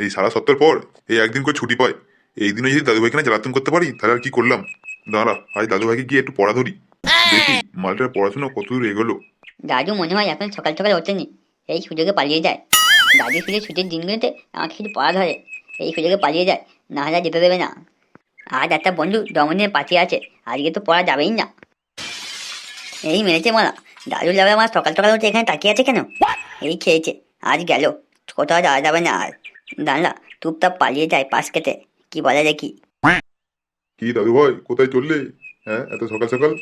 এই সারা সপ্তাহ পর এই একদিন করে ছুটি পায় এই দিনে যদি দাদু ভাইকে না জ্বালাতন করতে পারি, তাহলে আর কি করলাম? দাঁড়া, আজ দাদু ভাইকে গিয়ে একটু পড়া ধরি। দেখি, মালটার পড়াশোনা কত দূর এগোলো। দাদু মনে হয় এখন সকাল সকাল ওঠেনি। এই সুযোগে পালিয়ে যায়। দাদু শুধু ছুটির দিনগুলোতে আমাকে শুধু পড়া ধরে। এই সুযোগে পালিয়ে যায়। না হলে যেতে দেবে না। আজ একটা বন্ধু দমনের পাশে আছে। আজকে তো পড়া যাবেই না। এই মেরেছে মারা দাদু যাবে আমার সকাল সকাল উঠে এখানে তাকিয়ে আছে কেন? এই খেয়েছে। আজ গেল। কোথাও যাওয়া যাবে না আর। দাঁড়া টুপটাপ পালিয়ে যায় পাশ কেটে। কি বলে দেখি। কি দাদু ভাই কোথায় চললে? হ্যাঁ এত সকাল সকাল?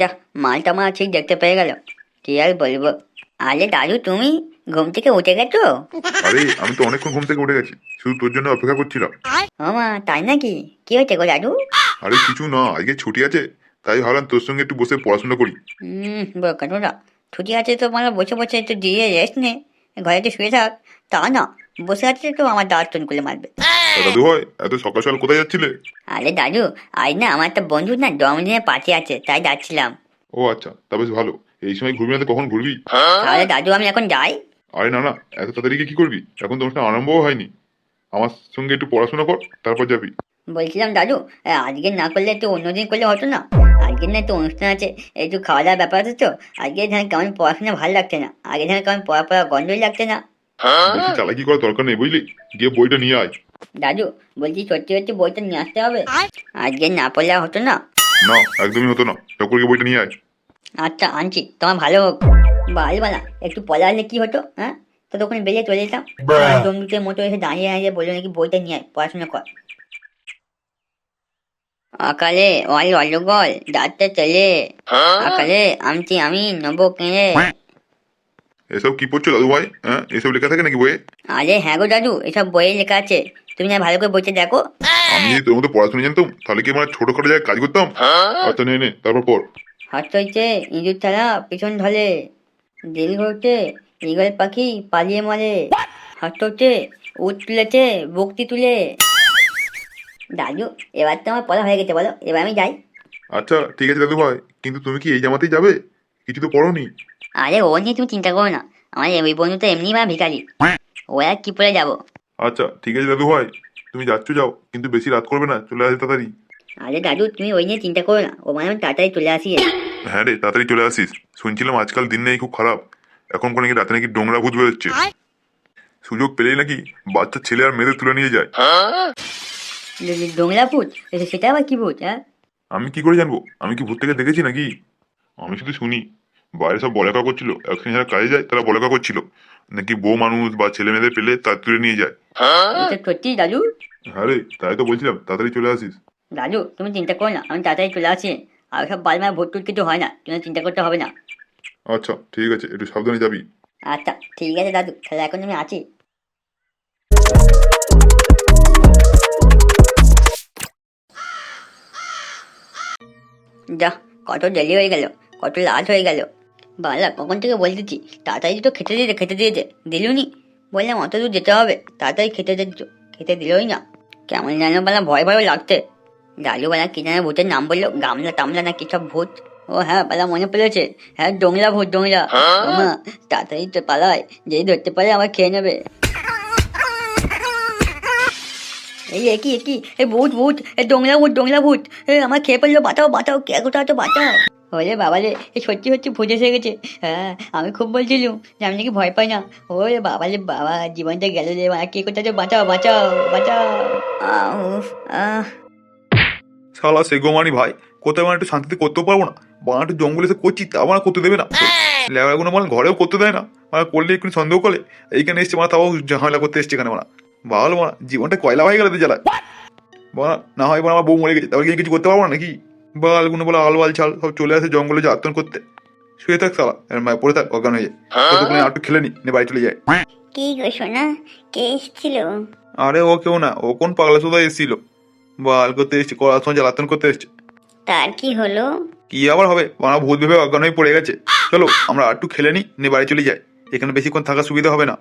যা মালটা আমার ঠিক দেখতে পেয়ে গেল। কি আর বলব? আরে দাদু তুমি ঘুম থেকে উঠে গেছো? আরে আমি তো অনেকক্ষণ ঘুম থেকে উঠে গেছি। শুধু তোর জন্য অপেক্ষা করছিলাম। ও মা তাই নাকি? কি হয়েছে গো দাদু? আরে কিছু না আজকে ছুটি আছে। তাই ভাবলাম তোর সঙ্গে একটু বসে পড়াশোনা করি। হুম বোকানোরা ছুটি আছে তো মানে বসে বসে একটু দিয়ে রেস্ট নে। ঘরে তো শুয়ে থাক। তা না বসে আছে তো আমার টন করে মারবে। দাদু ভাই এত সকাল সকাল কোথায় যাচ্ছিলে? আরে দাদু আজ না আমার একটা বন্ধু না জন্মদিনের পার্টি আছে তাই যাচ্ছিলাম। ও আচ্ছা তা বেশ ভালো। এই সময় ঘুরবি না তো কখন ঘুরবি? তাহলে দাদু আমি এখন যাই। আরে না না এত তাড়াতাড়ি গিয়ে কি করবি? এখন তো অনুষ্ঠান আরম্ভও হয়নি। আমার সঙ্গে একটু পড়াশোনা কর তারপর যাবি। বলছিলাম দাদু আজকে না করলে একটু অন্যদিন করলে হতো না। আজকে না একটু অনুষ্ঠান আছে একটু খাওয়া দাওয়ার ব্যাপার আছে তো আজকে ধান কেমন পড়াশোনা ভালো লাগছে না আগে ধান কেমন পড়া পড়া গন্ডই লাগছে না। বেশি চালাকি করার দরকার নেই বুঝলি? গিয়ে বইটা নিয়ে আয়। দাদু বলছি সত্যি সত্যি বইটা নিয়ে আসতে হবে? আজকে না পড়লে হতো না? না একদমই হতো না। গিয়ে বইটা নিয়ে আয়। আচ্ছা আনছি। তোমার ভালো হোক। বাল বালা একটু পড়া হলে কি হতো হ্যাঁ? তো তখন বেরিয়ে চলে যেতাম। মতো এসে দাঁড়িয়ে দাঁড়িয়ে বলল নাকি বইটা নিয়ে আয় পড়াশোনা কর। আকালে ওয়াল অলগল ডাক্তার চলে। আকালে আমটি আমি নেব কেনে এসব কি পড়ছো দাদু ভাই? হ্যাঁ এসব লেখা থাকে নাকি বইয়ে? আরে হ্যাঁ গো দাদু এসব বইয়ে লেখা আছে। তুমি না ভালো করে বইটা দেখো। আমি যদি তোর মতো পড়াশোনা জানতাম তাহলে কি আমার ছোটখাটো জায়গায় কাজ করতাম? আচ্ছা নে নে তারপর পর হাত হইছে ইঁদুর ছাড়া পিছন ঢলে দিল ঘুরতে ইগল পাখি পালিয়ে মরে। হাত হচ্ছে উঠ তুলেছে বক্তি তুলে। দাদু এবার তো আমার পড়া হয়ে গেছে বলো। এবার আমি যাই। আচ্ছা ঠিক আছে দাদু ভাই কিন্তু তুমি কি এই জামাতেই যাবে? কিছু তো পড়োনি। আরে ও নিয়ে তুমি চিন্তা করো না আমার ওই বন্ধু তো এমনি বা ভিখারি ও আর কি পরে যাব আচ্ছা ঠিক আছে দাদু ভাই তুমি যাচ্ছ যাও কিন্তু বেশি রাত করবে না চলে আসে তাড়াতাড়ি আরে দাদু তুমি ওই নিয়ে চিন্তা করো না ও মানে আমি তাড়াতাড়ি চলে আসি হ্যাঁ রে তাড়াতাড়ি চলে আসিস শুনছিলাম আজকাল দিন নেই খুব খারাপ এখন কোনো নাকি রাতে নাকি ডোংরা ভূত বেরোচ্ছে সুযোগ পেলেই নাকি বাচ্চা ছেলে আর মেয়েদের তুলে নিয়ে যায় ডোংলা ভূত সেটা আবার কি ভূত হ্যাঁ আমি কি করে জানব আমি কি ভূত থেকে দেখেছি নাকি আমি শুধু শুনি বাইরে সব বলেকা করছিল একসঙ্গে যারা কাজে যায় তারা বলেকা করছিল নাকি বউ মানুষ বা ছেলে মেয়েদের পেলে তার তুলে নিয়ে যায়। এটা সত্যি দাদু? হ্যাঁ রে তাই তো বলছিলাম তাড়াতাড়ি চলে আসিস। দাদু তুমি চিন্তা করো না আমি তাড়াতাড়ি চলে আসি। আর সব বালমায় ভোট টুট কিছু হয় না তুমি চিন্তা করতে হবে না। আচ্ছা ঠিক আছে একটু সাবধানে যাবি। আচ্ছা ঠিক আছে দাদু তাহলে এখন আমি আছি। যা কত দেরি হয়ে গেল কত লাট হয়ে গেল। বালা কখন থেকে বলতেছি তাড়াতাড়ি তো খেতে দিয়েছে খেতে দিয়েছে দিলুনি বললাম অত দূর যেতে হবে। তাড়াতাড়ি খেতে দিচ্ছ খেতে দিলই না। কেমন যেন বলা ভয় ভয় লাগতে দাদু বলা কি যেন ভূতের নাম বলল গামলা টামলা না কি সব ভূত? ও হ্যাঁ পালা মনে পড়েছে। হ্যাঁ ডোংলা ভূত ডোংলা। তাড়াতাড়ি তো পালায়। যেই ধরতে পারে আমার খেয়ে নেবে। এই একই একই এই ভূত ভূত এ ডোংলা ভূত ডোংলা ভূত। এ আমার খেয়ে পড়ল বাঁচাও বাঁচাও কে কোথাও তো বাঁচাও। ওরে বাবা রে এ সত্যি সত্যি ভূত এসে গেছে। হ্যাঁ আমি খুব বলছিলাম যে আমি নাকি ভয় পাই না। ওরে বাবা রে বাবা জীবনটা গেল রে মা কে কোথাও তো বাঁচাও বাঁচাও বাঁচাও। আহ আহ। শালা সে গোমানি ভাই কোথাও মানে একটু শান্তিতে করতেও পারব না? বানা একটু জঙ্গলে এসে করছি তা মানে করতে দেবে না। লেবারগুলো মানে ঘরেও করতে দেয় না। মানে করলে একটু সন্দেহ করে। এইখানে এসছে মানে তাও ঝামেলা করতে এসছে এখানে মানে। ভালো মানে জীবনটা কয়লা হয়ে গেল জ্বালায়। বলা না হয় বলা আমার বউ মরে গেছে তাহলে কি কিছু করতে পারব না নাকি? বলে আল বাল ছাল সব চলে আসে জঙ্গলে যাতন করতে। শুয়ে থাক শালা এর মায় পড়ে থাক অজ্ঞান হয়ে যায়। ততক্ষণে আর একটু খেলে নি নে বাড়ি চলে যায়। কি গো সোনা কে এসেছিল? আরে ও কেউ না ও কোন পাগলা সুদা এসেছিল? বাল করতে এসছে করার সময় জ্বালাতন করতে এসছে। তার কি হলো? কি আবার হবে? বানা ভূত ভেবে অজ্ঞান হয়ে পড়ে গেছে। চলো আমরা একটু খেলে নি নিয়ে বাড়ি চলে যাই। এখানে বেশিক্ষণ থাকার সুবিধা হবে না।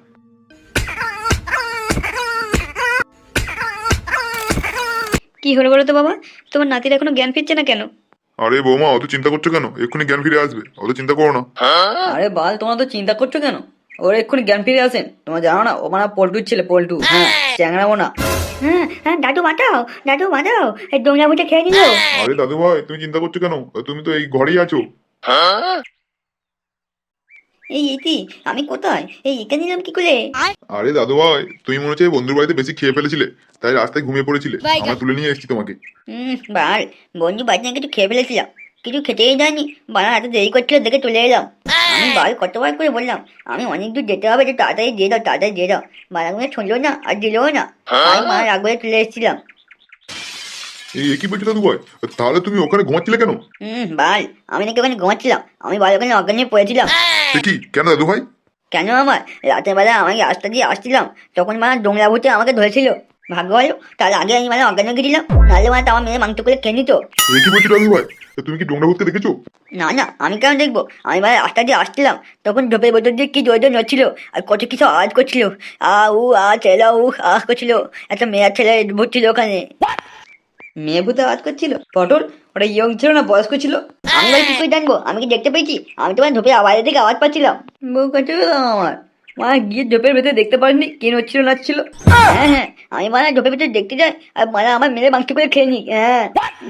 কি হলো বলো তো বাবা? তোমার নাতির এখনও জ্ঞান ফিরছে না কেন? আরে বৌমা অত চিন্তা করছ কেন? এক্ষুনি জ্ঞান ফিরে আসবে। অত চিন্তা করো না। আরে বাল তোমরা তো চিন্তা করছ কেন? ওর এক্ষুনি জ্ঞান ফিরে আসেন। তোমার জানো না ও মানে পল্টুর ছেলে পল্টু। হ্যাঁ চ্যাংড়াবো না হ্যাঁ হ্যাঁ দাদু বাঁচাও দাদু বাঁচাও এই ডোংরা বুটে খেয়ে নিল। আরে দাদু ভাই তুমি চিন্তা করছ কেন? তুমি তো এই ঘরেই আছো। এই ইতি আমি কোথায়? এই নিলাম কি করে? আরে দাদু ভাই তুমি মনে হচ্ছে বন্ধুর বাড়িতে বেশি খেয়ে ফেলেছিলে তাই রাস্তায় ঘুমিয়ে পড়েছিলে। আমরা তুলে নিয়ে এসেছি তোমাকে। হুম বাল বন্ধু বাড়িতে কিছু খেয়ে ফেলেছিলাম। কিছু খেতেই এত দেরি করছিল দেখে চলে এলাম। আমি বাল কতবার করে বললাম আমি অনেক দূর যেতে হবে তো তাড়াতাড়ি দিয়ে দাও তাড়াতাড়ি দিয়ে দাও। শুনলো না আর দিলও না। আমি মা রাগ করে চলে এসেছিলাম। এই বলছো দাদু ভাই তাহলে তুমি ওখানে ঘুমাচ্ছিলে কেন? হুম বাল আমি নাকি ওখানে ঘুমাচ্ছিলাম। আমি বাল ওখানে অজ্ঞান হয়ে পড়েছিলাম কি? কেন দাদু ভাই? কেন আমার? রাতের বেলা আমি রাস্তা দিয়ে আসছিলাম। তখন মানে ডোংরা ভূতে আমাকে ধরেছিল। ভাগ্য হলো তার আগে আমি মানে অজ্ঞান হয়ে গেছিলাম। নাহলে মানে আমার মেয়ে মাংস করে খেয়ে নিত। একই বলছো দাদু ভাই? তুমি কি ডোংরা ভূতকে দেখেছ? না না আমি কেন দেখব? আমি মানে রাস্তা দিয়ে আসছিলাম। তখন ঢোপের বোতল দিয়ে কি জয় নড়ছিল আর কত কিছু আওয়াজ করছিল। আ উ আ ছেলা উ আ করছিল। একটা মেয়ের ছেলে ভূত ছিল ওখানে। মেয়ে ভূতে আওয়াজ করছিল। পটল, ওটা ইয়ং ছিল না বয়স্ক ছিল। আমি বলে কি জানব? আমি কি দেখতে পেয়েছি? আমি তো মানে ঢোপের আওয়াজের থেকে আওয়াজ পাচ্ছিলাম। বউ কাছে আমার। মা গিয়ে জোপের ভেতরে দেখতে পারিনি কে নচ্ছিল নাচছিল হ্যাঁ হ্যাঁ আমি মানে ঢোপের ভিতরে দেখতে যাই, আর মানে আমার মেয়ে মাংস করে খেয়ে নি। হ্যাঁ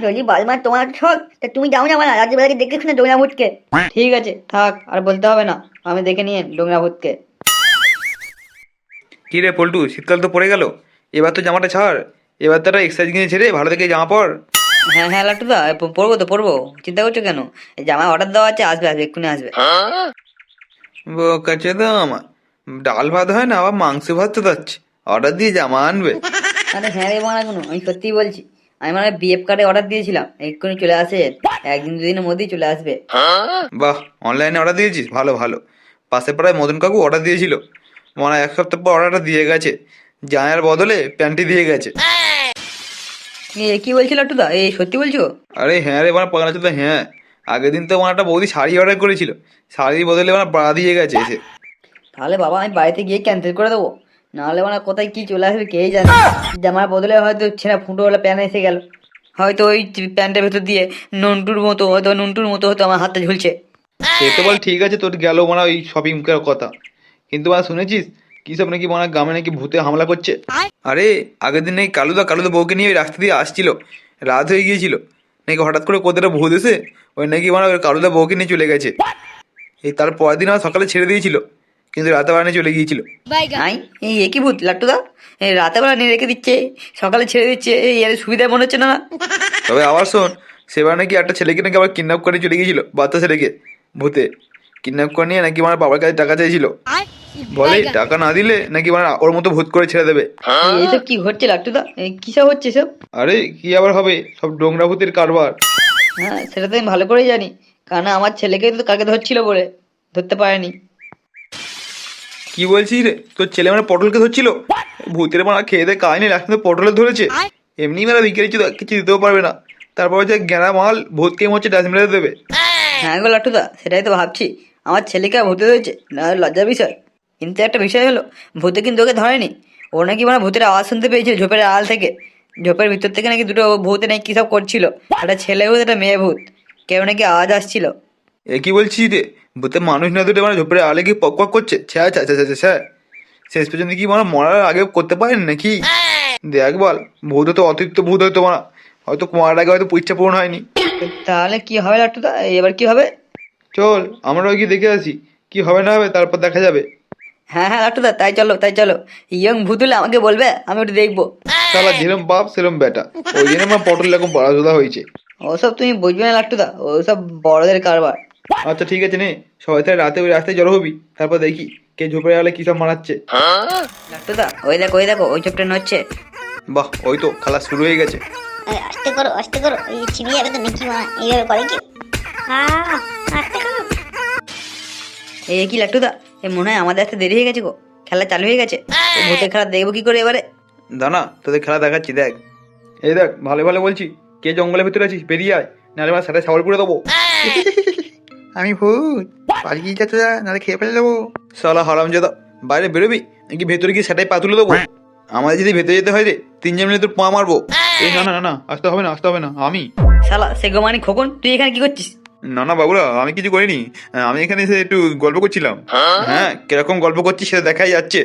যদি বালমার তোমার শখ, তা তুমি যাও না মানে রাতের বেলাকে দেখে শুনে ডোংরা ভূতকে। ঠিক আছে, থাক, আর বলতে হবে না, আমি দেখে নিয়ে ডোংরা ভূতকে। কি রে পল্টু, শীতকাল তো পড়ে গেল। এবার তো জামাটা ছাড়। এবার তো একটা এক্সারসাইজ কিনে ছেড়ে ভালো থেকে জামা পর। হ্যাঁ হ্যাঁ লাট্টুদা এ প- পরবো তো পরবো। চিন্তা করছ কেন? এই জামা অর্ডার দেওয়া আছে আসবে আসবে এক্ষুনি আসবে। কাছে তো আমার। ডাল ভাত হয় না আবার মাংস ভাত তো যাচ্ছে অর্ডার দিয়ে জামা আনবে। আরে হ্যাঁ রে বানা কোনো আমি সত্যিই বলছি। আমি মানে বিএফ কার্ডে অর্ডার দিয়েছিলাম এক্ষুনি চলে আসে। একদিন দুদিনের মধ্যেই চলে আসবে। বাহ অনলাইনে অর্ডার দিয়েছিস? ভালো ভালো। পাশে পাড়ায় মদন কাকু অর্ডার দিয়েছিল। মনে এক সপ্তাহ পর অর্ডারটা দিয়ে গেছে। জামার বদলে প্যান্টি দিয়ে গেছে। কি বলছিল লাট্টুদা এই সত্যি বলছো? আরে হ্যাঁ রে মানে পাগলা তো হ্যাঁ। আগের দিন তো মানে একটা বৌদি শাড়ি অর্ডার করেছিল। শাড়ির বদলে মানে বাড়া দিয়ে গেছে এসে। তাহলে বাবা আমি বাড়িতে গিয়ে ক্যান্সেল করে দেবো। নাহলে মানে কোথায় কি চলে আসবে কে জানে? জামার বদলে হয়তো ছেঁড়া ফুটোওয়ালা প্যান্ট এসে গেল। হয়তো ওই প্যান্টের ভেতর দিয়ে নন্টুর মতো হয়তো নন্টুর মতো হয়তো আমার হাতটা ঝুলছে। সে তো বল ঠিক আছে তোর গেল মানে ওই শপিং করার কথা। কিন্তু মানে শুনেছিস? কি সব নাকি মানে গ্রামে নাকি ভূতে হামলা করছে? আরে আগের দিন নাকি কালুদা কালুদা বউকে নিয়ে ওই রাস্তা দিয়ে আসছিল রাত হয়ে গিয়েছিল। নাকি হঠাৎ করে কোথাটা ভূত এসে ওই নাকি মানে ওই কালুদা বউকে নিয়ে চলে গেছে। এই তার পরের দিন আমার সকালে ছেড়ে দিয়েছিল কিন্তু রাতে বাড়ি চলে গিয়েছিল। আই এই একই ভূত লাট্টুদা এই রাতে বেলা নিয়ে রেখে দিচ্ছে সকালে ছেড়ে দিচ্ছে এই এর সুবিধা মনে হচ্ছে না। না তবে আবার শোন সেবার নাকি একটা ছেলেকে নাকি আবার কিডন্যাপ করে চলে গিয়েছিল বাচ্চা ছেলেকে ভূতে। কিডন্যাপ করে নিয়ে নাকি আমার বাবার কাছে টাকা চাইছিল? বলে টাকা না দিলে নাকি মানে ওর মতো ভূত করে ছেড়ে দেবে। এইসব কি ঘটছে লাট্টুদা? এই কি সব হচ্ছে সব আরে কি আবার হবে? সব ডোংরা ভূতের কারবার। হ্যাঁ সেটা তো আমি ভালো করেই জানি। কারণ আমার ছেলেকে তো কালকে ধরছিল বলে? ধরতে পারেনি। কি বলছিস রে? তোর ছেলে মানে পটলকে ধরছিল? ভূতের মানে খেয়ে দিয়ে কাহিনি লাস্টে পটলে ধরেছে। এমনি মেলা বিকেলে কিছু কিছু দিতেও পারবে না। তারপর হচ্ছে গ্যাঁড়া মাল ভূতকে হচ্ছে ডাস্টবিনে দেবে। হ্যাঁ গো লাট্টুদা সেটাই তো ভাবছি। আমার ছেলেকে আর ভূতে ধরেছে? না লজ্জার বিষয়। কিন্তু একটা বিষয় হলো ভূতে কিন্তু ওকে ধরেনি। ও নাকি মানে ভূতের আওয়াজ শুনতে পেয়েছিল ঝোপের আড়াল থেকে। ঝোপের ভিতর থেকে নাকি দুটো ভূতে নাকি কী সব করছিল। একটা ছেলে ভূত একটা মেয়ে ভূত। কেউ নাকি আওয়াজ আসছিল। এ কি বলছিস রে? ভূতে মানুষ না দুটো মানে ঝোপের আলে কি পক পক করছে? ছ্যা ছ্যা ছ্যা ছ্যা ছ্যা শেষ পর্যন্ত কি মানে মরার আগে করতে পারেন নাকি? দেখ বল ভূত তো অতিরিক্ত ভূত হয়তো মারা হয়তো মরার আগে হয়তো ইচ্ছা পূরণ হয়নি। তাহলে কি হবে লাট্টুদা? এবার কি হবে? চল আমরাও কি দেখে আসি। কি হবে না হবে তারপর দেখা যাবে। হ্যাঁ হ্যাঁ লাট্টুদা তাই চলো তাই চলো। ইয়ং ভূত হলে আমাকে বলবে আমি ওটা দেখব। শালা যেরম বাপ সেরম বেটা। ওই জন্য আমার পটল এরকম পড়াশোনা হয়েছে। ওসব তুমি বুঝবে না লাট্টুদা ওসব বড়দের কারবার। আচ্ছা ঠিক আছে নে সবাই তাহলে রাতে ওই রাস্তায় জড়ো হবি তারপর দেখি কে ঝোপড়ে আলে কি সব মারাচ্ছে। লাট্টুদা ওই দেখো ওই দেখো ওই চোপটা নচ্ছে বাহ ওই তো খেলা শুরু হয়ে গেছে। আস্তে করো আস্তে করো এই ছিঁড়ে যাবে তো নাকি মা এইভাবে করে কি? এই কি লাট্টুদা এ মনে হয় আমাদের একটা দেরি হয়ে গেছে গো। খেলা চালু হয়ে গেছে। ভূতের খেলা দেখব কি করে এবারে? দানা তোদের খেলা দেখাচ্ছি দেখ। এই দেখ ভালো ভালো বলছি। কে জঙ্গলের ভিতরে আছিস? বেরিয়ে আয় নাহলে আমার সাথে ছাগল করে দেবো। আমি ভূত। পালিয়ে যাচ্ছে নাহলে খেয়ে ফেলে দেবো। সালা হারাম জাদা বাইরে বেরোবি? নাকি ভেতরে গিয়ে সেটাই পা তুলে দেবো? আমাদের যদি ভেতরে যেতে হয় রে তিনজন মিলে তোর পা মারবো। এই না না না না আসতে হবে না আসতে হবে না আমি। শালা সে গোমানি খোকন তুই এখানে কি করছিস? না না বাবুরা আমি কিছু করিনি। আমি এখানে এসে একটু গল্প করছিলাম। হ্যাঁ? কীরকম গল্প করছিস সেটা দেখাই যাচ্ছে।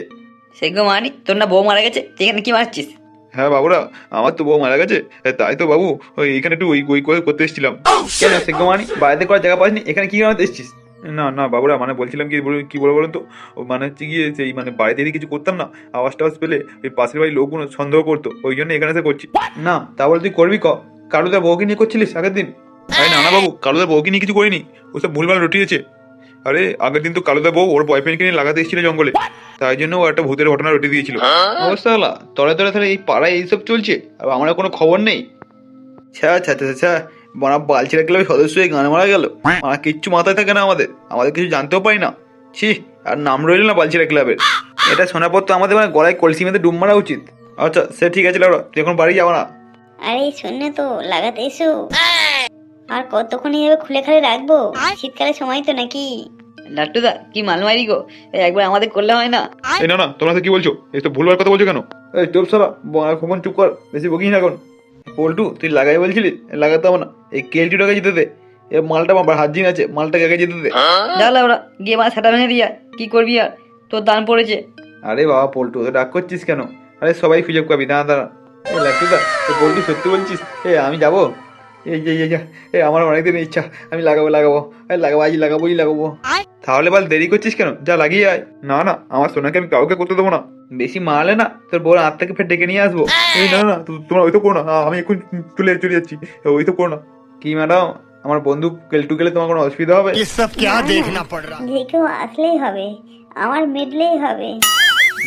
সে গো মানি তোর না বউ মারা গেছে তুই এখানে কি মারছিস? হ্যাঁ বাবুরা আমার তো বউ মারা গেছে তাই তো বাবু ওই এখানে একটু ওই ওই করে করতে এসেছিলাম। কেন সেগমানি বাড়িতে করার জায়গা পাসনি এখানে কি কারণে এসেছিস? না না বাবুরা মানে বলছিলাম কি বল- কি বলব বলুন তো ও মানে হচ্ছে গিয়ে সেই মানে বাড়িতে যদি কিছু করতাম না আওয়াজ টাওয়াজ পেলে ওই পাশের বাড়ির লোকগুলো সন্দেহ করতো ওই জন্য এখানে এসে করছি। না তা বলে তুই করবি ক? কারুদার বউকে নিয়ে করছিলিস আগের দিন? আরে না না বাবু কালুদার বউকে নিয়ে কিছু করিনি। ওসব ভুলভাল রটিয়েছে। আরে আগের দিন তো কালুদার বউ ওর বয়ফ্রেন্ডকে নিয়ে লাগাতে এসেছিল জঙ্গলে। তাই জন্য ও একটা ভূতের ঘটনা রটি দিয়েছিল। অবস্থা হলা তলে তলে তলে এই পাড়ায় এইসব চলছে আর আমার কোনো খবর নেই। ছ্যা ছ্যা ছ্যা ছ্যা বনা বালছিরা ক্লাবের সদস্য হয়ে গান মারা গেল। আমার কিচ্ছু মাথায় থাকে না আমাদের আমাদের কিছু জানতেও পারি না। ছি আর নাম রইল না বালছিরা ক্লাবের। এটা শোনার পর তো আমাদের মানে গলায় কলসি মেতে ডুব মারা উচিত। আচ্ছা সে ঠিক আছে লাউরা তুই এখন বাড়ি যাব না। আরে শোন তো লাগাতে এসো। আর কতক্ষণ এইভাবে খুলে খালে রাখব? শীতকালে সময় তো নাকি? লাট্টুদা কি মাল মারি গো? এই একবার আমাদের করলে হয় না? এই না না তোমরা তো কি বলছো? এই তো ভুলভাল কথা বলছো কেন? এই চুপ সারা বনা খোকন চুপ কর বেশি বকিস না এখন। পল্টু তুই লাগাই বলছিলি? লাগাতে হবে না। এই কেলটিটাকে যেতে দে। এ মালটা আমার হাজিন আছে মালটাকে আগে যেতে দে। যা লাউরা গিয়ে মা সেটা ভেঙে দিয়া কি করবি আর? তোর দান পড়েছে। আরে বাবা পল্টু তো ডাক করছিস কেন? আরে সবাই সুযোগ পাবি দাঁড়া দাঁড়া। লাট্টুদা পল্টু সত্যি বলছিস? এ আমি যাব? এই যে এই যে এ আমার অনেকদিন ইচ্ছা আমি লাগাবো লাগাবো এই লাগাবো আজ লাগাবোই লাগাবো। তাহলে বল দেরি করছিস কেন? যা লাগিয়ে আয়। না না আমার সোনাকে আমি কাউকে করতে দেবো না। বেশি মারলে না তোর বউর হাত থেকে ফের ডেকে নিয়ে আসব। এই না না তোমরা ওই তো করো না। আমি এখন চলে চলে যাচ্ছি। ওই তো করো না। কি ম্যাডাম আমার বন্ধু কেলটু গেলে তোমার কোনো অসুবিধা হবে? দেখেও আসলেই হবে আমার মেডলেই হবে।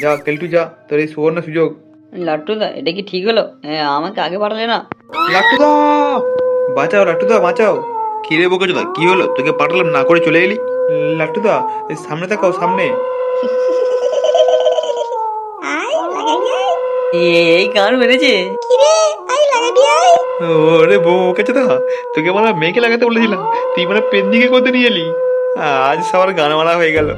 যা কেলটু যা তোর এই সুবর্ণ সুযোগ। লাট্টুদা এটা কি ঠিক হলো? হ্যাঁ আমাকে আগে পাঠালে না? লাট্টুদা বাঁচাও লাট্টুদা বাঁচাও। কি রে বোকাচোদা কি হলো? তোকে পাঠালাম না করে চলে এলি? লাট্টুদা সামনে তাকাও সামনে। আয় লাগাই আয়। এই গান মেরেছে কিরে আয় লাগাবি আয়। ওরে বোকাচোদা তোকে মানে মেয়েকে লাগাতে বলেছিলাম। তুই মানে পেন্ডিংয়ে করতে নিয়ে এলি? আজ সবার গান মারা হয়ে গেল।